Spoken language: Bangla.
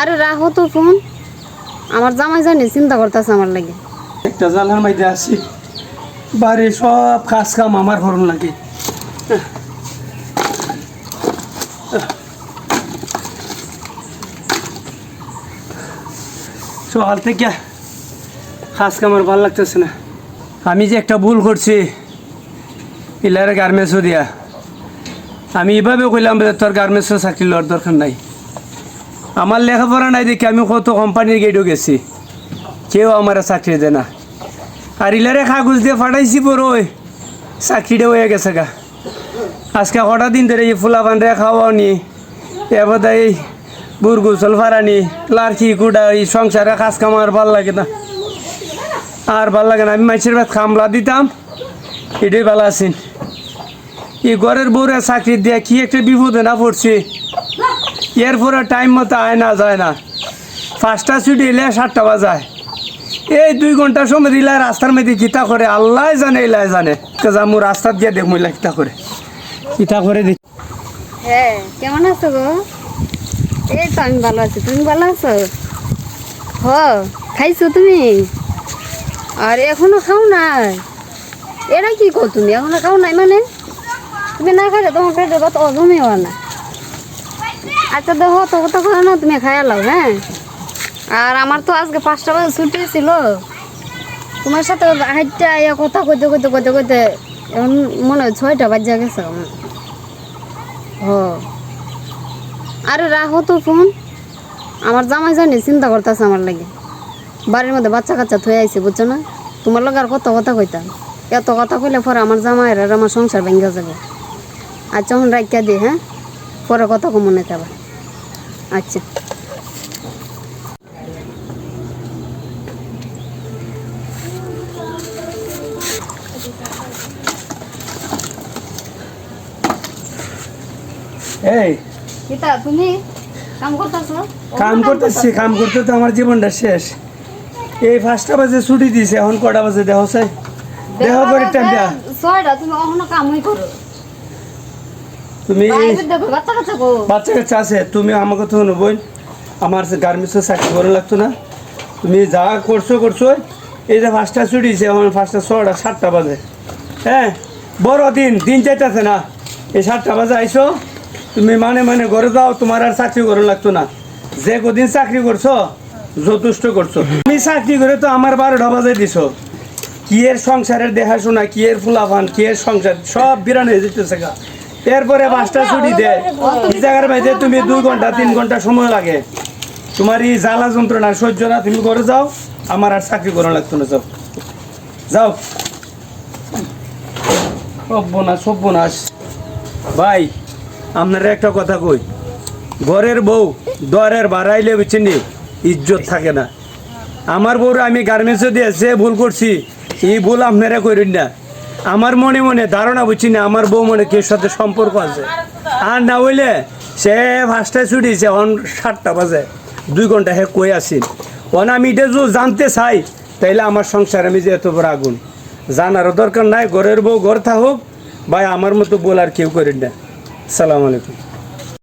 আরে রাখো তো ফোন। আমার জামাই জানি, চিন্তা করতেছে আমার লাগে। একটা জালার মাইতে আছি। বাড়ির সব কাজ কাম আমার হরণ লাগে। সকাল থেকে কাজ কামার ভালো লাগতেছে না। আমি যে একটা ভুল করছি ইলারে গার্মেন্টসও দিয়া। আমি এভাবে কইলাম তোর গার্মেন্টসও চাকরি লওয়ার দরকার নাই। আমার লেখাপড়া নাই দেখে আমি কত কোম্পানির গেটও গেছি। কেউ আমার চাকরি দেয় না। আর ইলারে কাগজ দিয়ে ফাটাইছি বড়ই চাকরিটা হয়ে গেছে গা। আজকে কটা দিন ধরে এই ফুলা পান্ডে খাওয়াও নি এবার এই বুর গুসল ফারানি লার্কি কুড়া এই সংসারে কাজ কাম আর ভালো লাগে না। আর ভালো লাগে না, আমি মাইসের ভাত খামলা দিতাম, এটাই ভালো আছেন এই ঘরের বউরে চাকরি দিয়ে কি একটা বিপদে না পড়ছি। এরপরে টাইম মতো আয় না, যায় না। পাঁচটা ছুটি এলে সাতটা বাজায়। এই দুই ঘণ্টা সময় দিলে রাস্তার মধ্যে কিতা করে, আল্লাহ জানে এলাই জানে। কাজা মু রাস্তাত গিয়ে দেখ মহিলা কিতা করে। কিতা করে দেখ হ্যাঁ কেমন আছো গো? এই তো আমি ভালো আছি, তুমি ভালো আছো? হ, খাইছো তুমি? আর এখনও খাও নাই? এটা কি কো তুমি? এখনও খাও নাই মানে? তুমি না খাইলে তোমার পেটে কত অজমই হওয়া না। আচ্ছা দেখো তো করে না তুমি খাই লাও হ্যাঁ? আর আমার তো আজকে পাঁচটা বাজে, ছুটি ছিল। তোমার সাথে হাইটটা, ইয়া কথা কইতে কইতে কইতে কইতে, এখন মনে হয় ছয়টা বাজে গেছে। আমার ও আরে, রাখো তো ফোন। আমার জামাই জানি চিন্তা করতেছে আমার লাগে। বাড়ির মধ্যে বাচ্চা কাচ্চা থয়ে আইছে, বুঝছ না? তোমার লগে আর কত কথা কইতাম? এত কথা কইলে পরে আমার জামাইয়ের আর আমার সংসার ভেঙে যাবে। আচ্ছা এখন রাখিয়া দিই হ্যাঁ? পরে কথা কম মনে আবার। আচ্ছা। এই কিতা তুমি কাম করতেছো? কাম করতেছি কাম করতে তো আমার জীবনটা শেষ। এই পাঁচটা বাজে ছুটি দিছে এখন কটা বাজে? দেহ চাই। দেহ করে টাইম দেয়া। ছয়টা তুমি অহনো কামই করো। তুমি বাচ্চা কাচ্চা আছে তুমি আমাকে তো বোন আমার গার্মেন্টসের চাকরি করে লাগতো না। তুমি যা করছ করছ। এই যে ছুটি দিছে এখন পাঁচটা ছটা সাতটা বাজে। হ্যাঁ বড় দিন দিন চাইতেছে না। এই সাতটা বাজে আইসো তুমি মানে মানে ঘরে যাও তোমার আর চাকরি করে লাগতো না। যে কদিন চাকরি করছ যথেষ্ট করছ। তুমি চাকরি করে তো আমার বারোটা বাজে দিছো। কি এর সংসারের দেখাশোনা কি এর ফুলাফান কি এর সংসার সব বিরান হয়ে যেতেছে গা। এরপরে পাঁচটা ছুটি দেয় এই বাইরে তুমি দুই ঘণ্টা, তিন ঘণ্টা সময় লাগে। তোমার এই জ্বালা যন্ত্রণা সহ্য না, তুমি করে যাও। আমার আর চাকরি করা লাগতো না, যাও। যাও। সব্যনাশ সব্যনাশ ভাই, আপনারা একটা কথা কই। ঘরের বউ দরের বাড়াইলে বুঝছেন ইজ্জত থাকে না। আমার বউরে আমি গার্মেন্টসে দিয়ে সে ভুল করছি, এই ভুল আপনারা করেন না। আমার মনে মনে ধারণা বুঝছি না, আমার বউ মনে কে সাথে সম্পর্ক আছে? আর না হইলে সে পাঁচটায় ছুটিছে অন সাতটা বাজে, দুই ঘণ্টা হে কই আসি অন আমি এটা যদি জানতে চাই, তাইলে আমার সংসার আমি যে এত বড় আগুন। জানারও দরকার নাই, ঘরের বউ ঘর থাকুক, ভাই আমার মতো বলার কেউ করেন না। সালাম আলাইকুম।